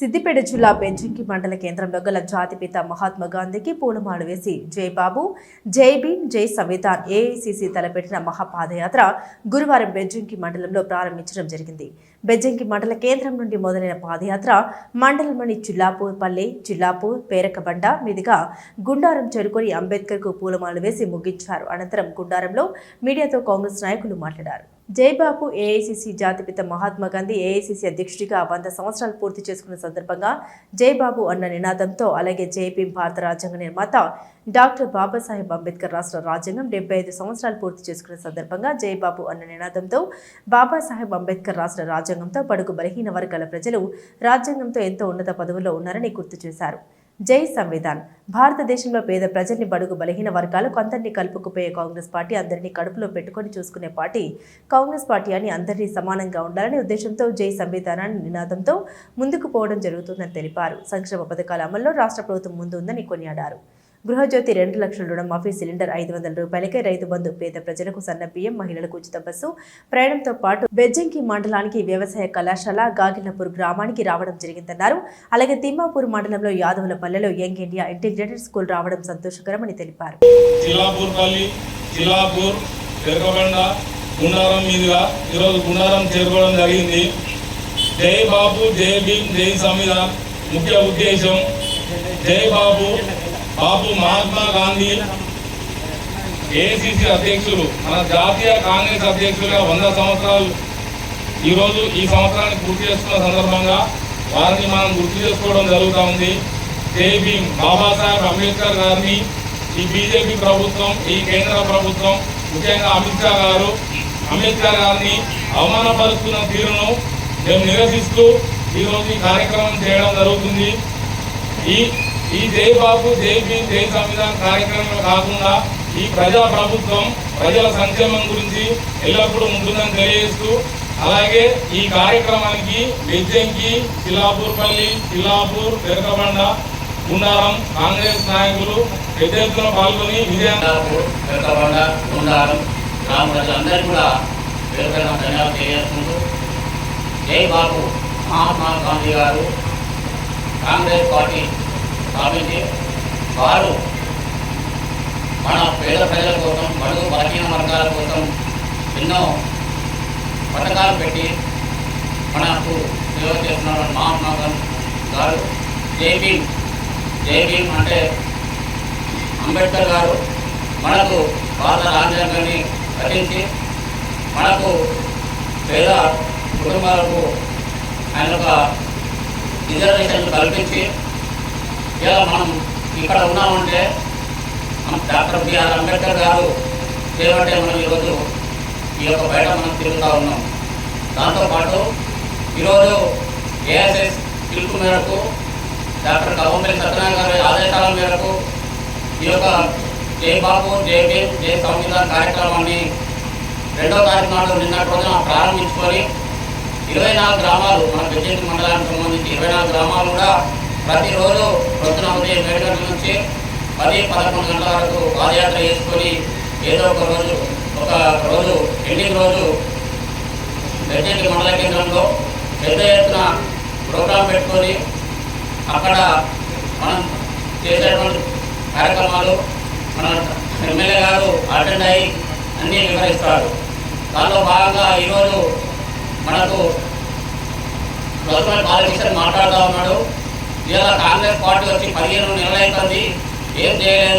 సిద్దిపేట జిల్లా బెంజంకి మండల కేంద్రంలో గల జాతిపిత మహాత్మా గాంధీకి పూలమాల వేసి జై బాబు జై భీమ్ జై సంవిధాన్ ఏఐసిసి తలపెట్టిన మహాపాదయాత్ర గురువారం బెంజంకి మండలంలో ప్రారంభించడం జరిగింది. బెజ్జంకి మండల కేంద్రం నుండి మొదలైన పాదయాత్ర మండలంలోని చిల్లాపూర్ పల్లె చిల్లాపూర్ పేరకబండ మీదుగా గుండారం చేరుకొని అంబేద్కర్కు పూలమాలు వేసి ముగించారు. అనంతరం గుండారంలో మీడియాతో కాంగ్రెస్ నాయకులు మాట్లాడారు. జైబాబు ఏఐసిసి జాతిపిత మహాత్మా గాంధీ ఏఐసిసి అధ్యక్షుడిగా వంద సంవత్సరాలు పూర్తి చేసుకున్న సందర్భంగా జైబాబు అన్న నినాదంతో అలాగే జై భారత రాజ్యాంగ నిర్మాత డాక్టర్ బాబాసాహెబ్ అంబేద్కర్ రాష్ట్ర రాజ్యాంగం డెబ్బై ఐదు సంవత్సరాలు పూర్తి చేసుకున్న సందర్భంగా జైబాబు అన్న నినాదంతో బాబాసాహెబ్ అంబేద్కర్ రాష్ట్ర రాజ్యాంగంతో పడుగు బలహీన వర్గాల ప్రజలు రాజ్యాంగంతో ఎంతో ఉన్నత పదవుల్లో ఉన్నారని గుర్తు చేశారు. జై సంవిధాన్. భారతదేశంలో పేద ప్రజల్ని బడుగు బలహీన వర్గాలకు అందరినీ కలుపుకుపోయే కాంగ్రెస్ పార్టీ అందరినీ కడుపులో పెట్టుకొని చూసుకునే పార్టీ. కాంగ్రెస్ పార్టీ అని అందరినీ సమానంగా ఉండాలనే ఉద్దేశంతో జై సంవిధానాన్ని నినాదంతో ముందుకు పోవడం జరుగుతుందని తెలిపారు. సంక్షేమ పథకాల అమల్లో రాష్ట్ర ప్రభుత్వం ముందుందని కొనియాడారు. గృహజ్యోతి రెండు లక్షల రుణమాఫీ సిలిండర్ ఐదు వందల రూపాయలకే రైతు బంధు పేద ప్రజలకు సన్న బియ్యం మహిళలకు ఉచిత బస్సు. ప్రయాణంతో పాటు బెజ్జంకి మండలానికి వ్యవసాయ కళాశాల గాగిలపూర్ గ్రామానికి రావడం జరిగిందన్నారు. అలాగే తిమ్మాపూర్ మండలంలో యాదవుల పల్లెలో యంగ్ ఇండియా ఇంటిగ్రేటెడ్ స్కూల్ రావడం సంతోషకరమని తెలిపారు. గుండారం మీదుగా ఈరోజు గుండారం చేరుకోవడం జరిగింది. జై బాబు జై భీమ్ జై సంవిధాన్ ముఖ్య ఉద్దేశం. జై బాబు బాబు మహాత్మా గాంధీ ఏఐసిసి అధ్యక్షులు మన జాతీయ కాంగ్రెస్ అధ్యక్షులుగా వంద సంవత్సరాలు. ఈరోజు ఈ సంవత్సరానికి గుర్తు చేసుకున్న సందర్భంగా వారిని మనం గుర్తు చేసుకోవడం జరుగుతూ ఉంది. జై బాబాసాహెబ్ అంబేద్కర్ గారిని ఈ బీజేపీ ప్రభుత్వం ఈ కేంద్ర ప్రభుత్వం ముఖ్యంగా అమిత్ షా గారు అంబేద్కర్ గారిని అవమానపరుస్తున్న తీరును మేము నిరసిస్తూ ఈరోజు ఈ కార్యక్రమం చేయడం జరుగుతుంది. ఈ ఈ జై బాబు జై భీమ్ జై సంవిధాన్ కార్యక్రమం కాకుండా ఈ ప్రజా ప్రభుత్వం ప్రజల సంక్షేమం గురించి ఎల్లప్పుడూ ఉంటుందని తెలియజేస్తూ అలాగే ఈ కార్యక్రమానికి బెజ్జంకి చిల్లాపూర్పల్లి చిల్లాపూర్ పెరకబండ గుండారం కాంగ్రెస్ నాయకులు పెద్ద ఎత్తున పాల్గొని విజయం దాదాపు గ్రామ ప్రజలందరూ కూడా పేరు ధన్యవాదాలు తెలియజేసుకుంటూ జై బాబు మహాత్మా గాంధీ గారు కాంగ్రెస్ పార్టీ స్థాపించి వారు మన పేద ప్రజల కోసం బడుగు బలహీన వర్గాల కోసం ఎన్నో పథకాలు పెట్టి మనకు సేవ చేస్తున్నారు మహాత్మా గాంధీ గారు జై భీమ్. జై భీమ్ అంటే అంబేద్కర్ గారు మనకు భారత రాజ్యాంగాన్ని రచించి మనకు పేద కుటుంబాలకు ఆయన ఒక రిజర్వేషన్లు కల్పించి ఇలా మనం ఇక్కడ ఉన్నామంటే మనం డాక్టర్ బిఆర్ అంబేద్కర్ గారు చేయబట్టే మనం ఈరోజు ఈ యొక్క బయట మనం తిరుగుతూ ఉన్నాం. దాంతోపాటు ఈరోజు ఏఎస్ఎస్ పిలుపు మేరకు డాక్టర్ కవంపల్లి సత్యనారాయణ గారి ఆదేశాల మేరకు ఈ యొక్క జై బాబు జై జై సంవిధాన్ కార్యక్రమాన్ని రెండో తారీఖు నాడు నిన్నటి రోజున ప్రారంభించుకొని ఇరవై నాలుగు గ్రామాలు మన బెజ్జెంటి మండలానికి సంబంధించి ఇరవై నాలుగు గ్రామాలు కూడా ప్రతిరోజు పొద్దున ఉదయం ఏడు గంటల నుంచి పది పదకొండు గంటల వరకు పాదయాత్ర చేసుకొని ఏదో ఒక రోజు ఒక రోజు ఎండింగ్ రోజు బెజ్జెంటి మండల కేంద్రంలో పెద్ద ఎత్తున ప్రోగ్రాం పెట్టుకొని అక్కడ మనం చేసేటువంటి కార్యక్రమాలు మన ఎమ్మెల్యే గారు అటెండ్ అయ్యి అన్నీ వివరిస్తారు. దానిలో భాగంగా ఈరోజు మనకు గవర్నమెంట్ పాలిటిక్స్ మాట్లాడుతూ ఉన్నాడు. ఇలా కాంగ్రెస్ పార్టీ వచ్చి పదిహేను నెలలు అవుతుంది ఏం చేయలేదు.